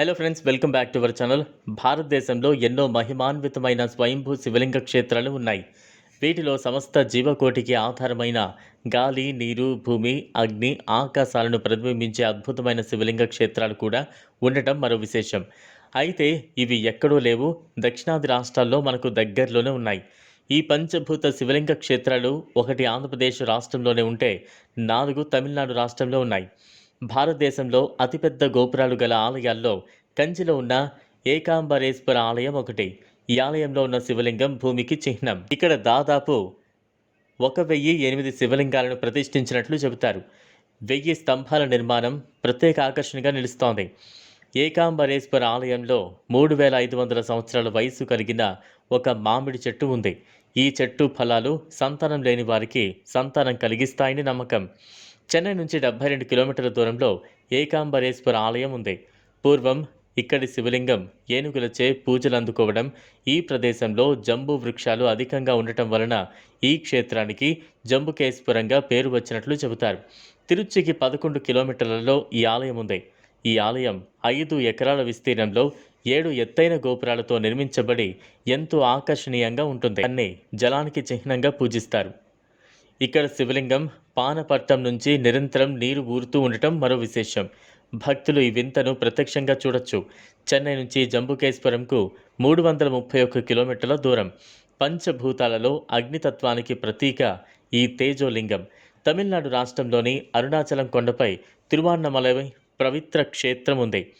Hello friends welcome back to our channel భారతదేశంలో ఎన్నో మహిమాన్వితమైన స్వయంభూ శివలింగ క్షేత్రాలు ఉన్నాయి. వీటిలో సమస్త జీవకోటికి ఆధారమైన గాలి నీరు భూమి అగ్ని ఆకాశాలను ప్రతిబింబించే అద్భుతమైన శివలింగ క్షేత్రాలు కూడా ఉండటం మరో విశేషం. అయితే ఇవి ఎక్కడో లేవు దక్షిణాది రాష్ట్రాల్లో మనకు దగ్గరలోనే ఉన్నాయి. ఈ పంచభూత శివలింగ క్షేత్రాలు ఒకటి ఆంధ్రప్రదేశ్ రాష్ట్రంలోనే ఉంటే నాలుగు తమిళనాడు రాష్ట్రంలో ఉన్నాయి. భారతదేశంలో అతిపెద్ద గోపురాలు గల ఆలయాల్లో కంచిలో ఉన్న ఏకాంబరేశ్వర ఆలయం ఒకటి. ఈ ఆలయంలో ఉన్న శివలింగం భూమికి చిహ్నం. ఇక్కడ దాదాపు ఒక వెయ్యి ఎనిమిది శివలింగాలను ప్రతిష్ఠించినట్లు చెబుతారు. వెయ్యి స్తంభాల నిర్మాణం ప్రత్యేక ఆకర్షణగా నిలుస్తోంది. ఏకాంబరేశ్వర ఆలయంలో మూడు వేల ఐదు వందల సంవత్సరాల వయసు కలిగిన ఒక మామిడి చెట్టు ఉంది. ఈ చెట్టు ఫలాలు సంతానం లేని వారికి సంతానం కలిగిస్తాయని నమ్మకం. చెన్నై నుంచి డెబ్బై రెండు కిలోమీటర్ల దూరంలో ఏకాంబరేశ్వర ఆలయం ఉంది. పూర్వం ఇక్కడి శివలింగం ఏనుగులచే పూజలు అందుకోవడం ఈ ప్రదేశంలో జంబూ వృక్షాలు అధికంగా ఉండటం వలన ఈ క్షేత్రానికి జంబుకేశ్వరంగా పేరు వచ్చినట్లు చెబుతారు. తిరుచికి పదకొండు కిలోమీటర్లలో ఈ ఆలయం ఉంది. ఈ ఆలయం ఐదు ఎకరాల విస్తీర్ణంలో ఏడు ఎత్తైన గోపురాలతో నిర్మించబడి ఎంతో ఆకర్షణీయంగా ఉంటుంది. అన్ని జలానికి చిహ్నంగా పూజిస్తారు. ఇక్కడ శివలింగం పానపట్టం నుంచి నిరంతరం నీరు ఊరుతూ ఉండటం మరో విశేషం. భక్తులు ఈ వింతను ప్రత్యక్షంగా చూడొచ్చు. చెన్నై నుంచి జంబుకేశ్వరంకు మూడు వందల ముప్పై ఒక్క కిలోమీటర్ల దూరం. పంచభూతాలలో అగ్నితత్వానికి ప్రతీక ఈ తేజోలింగం. తమిళనాడు రాష్ట్రంలోని అరుణాచలం కొండపై తిరువాన్నమలై పవిత్ర క్షేత్రం ఉంది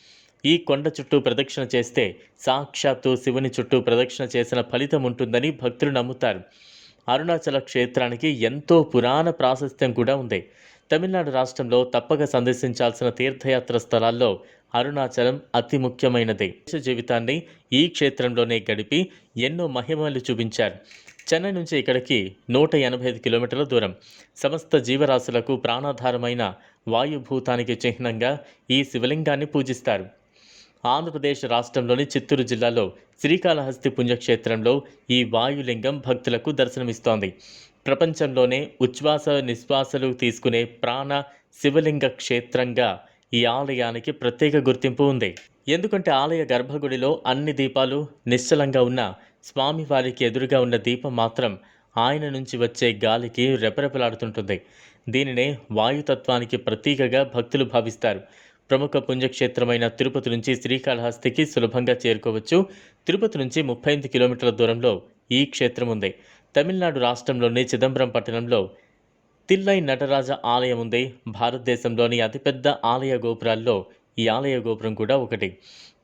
ఈ కొండ చుట్టూ ప్రదక్షిణ చేస్తే సాక్షాత్తు శివుని చుట్టూ ప్రదక్షిణ చేసిన ఫలితం ఉంటుందని భక్తులు నమ్ముతారు. అరుణాచల క్షేత్రానికి ఎంతో పురాణ ప్రాశస్త్యం కూడా ఉంది. తమిళనాడు రాష్ట్రంలో తప్పక సందర్శించాల్సిన తీర్థయాత్ర స్థలాల్లో అరుణాచలం అతి ముఖ్యమైనది. దేశ జీవితాన్ని ఈ క్షేత్రంలోనే గడిపి ఎన్నో మహిమలు చూపించారు. చెన్నై నుంచి ఇక్కడికి నూట ఎనభై ఐదు కిలోమీటర్ల దూరం. సమస్త జీవరాశులకు ప్రాణాధారమైన వాయుభూతానికి చిహ్నంగా ఈ శివలింగాన్ని పూజిస్తారు. ఆంధ్రప్రదేశ్ రాష్ట్రంలోని చిత్తూరు జిల్లాలో శ్రీకాళహస్తి పుణ్యక్షేత్రంలో ఈ వాయులింగం భక్తులకు దర్శనమిస్తోంది. ప్రపంచంలోనే ఉచ్ఛ్వాస నిశ్వాసలు తీసుకునే ప్రాణ శివలింగ క్షేత్రంగా ఈ ఆలయానికి ప్రత్యేక గుర్తింపు ఉంది. ఎందుకంటే ఆలయ గర్భగుడిలో అన్ని దీపాలు నిశ్చలంగా ఉన్న స్వామివారికి ఎదురుగా ఉన్న దీపం మాత్రం ఆయన నుంచి వచ్చే గాలికి రెపరెపలాడుతుంటుంది. దీనినే వాయుతత్వానికి ప్రతీకగా భక్తులు భావిస్తారు. ప్రముఖ పుణ్యక్షేత్రమైన తిరుపతి నుంచి శ్రీకాళహస్తికి సులభంగా చేరుకోవచ్చు. తిరుపతి నుంచి ముప్పై ఎనిమిది కిలోమీటర్ల దూరంలో ఈ క్షేత్రం ఉంది. తమిళనాడు రాష్ట్రంలోని చిదంబరం పట్టణంలో తిల్లై నటరాజ ఆలయం ఉంది. భారతదేశంలోని అతిపెద్ద ఆలయ గోపురాల్లో ఈ ఆలయ గోపురం కూడా ఒకటి.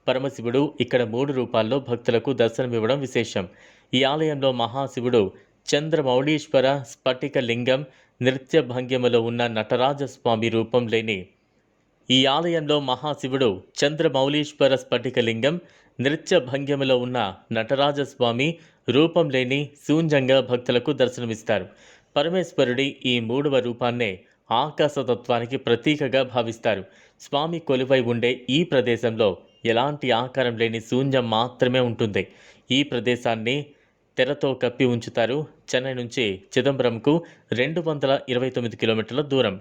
పరమశివుడు ఇక్కడ మూడు రూపాల్లో భక్తులకు దర్శనమివ్వడం విశేషం. ఈ ఆలయంలో మహాశివుడు చంద్రమౌళీశ్వర స్ఫటిక లింగం నృత్య భంగిమలో ఉన్న నటరాజ స్వామి రూపం లేని ఈ ఆలయంలో మహాశివుడు చంద్రమౌళీశ్వర స్ఫటికలింగం నృత్య భంగిమలో ఉన్న నటరాజస్వామి రూపం లేని శూన్యంగా భక్తులకు దర్శనమిస్తారు. పరమేశ్వరుడి ఈ మూడవ రూపాన్నే ఆకాశతత్వానికి ప్రతీకగా భావిస్తారు. స్వామి కొలువై ఉండే ఈ ప్రదేశంలో ఎలాంటి ఆకారం లేని శూన్యం మాత్రమే ఉంటుంది. ఈ ప్రదేశాన్ని తెరతో కప్పి ఉంచుతారు చెన్నై నుంచి చిదంబరంకు రెండు వందల ఇరవై తొమ్మిది కిలోమీటర్ల దూరం.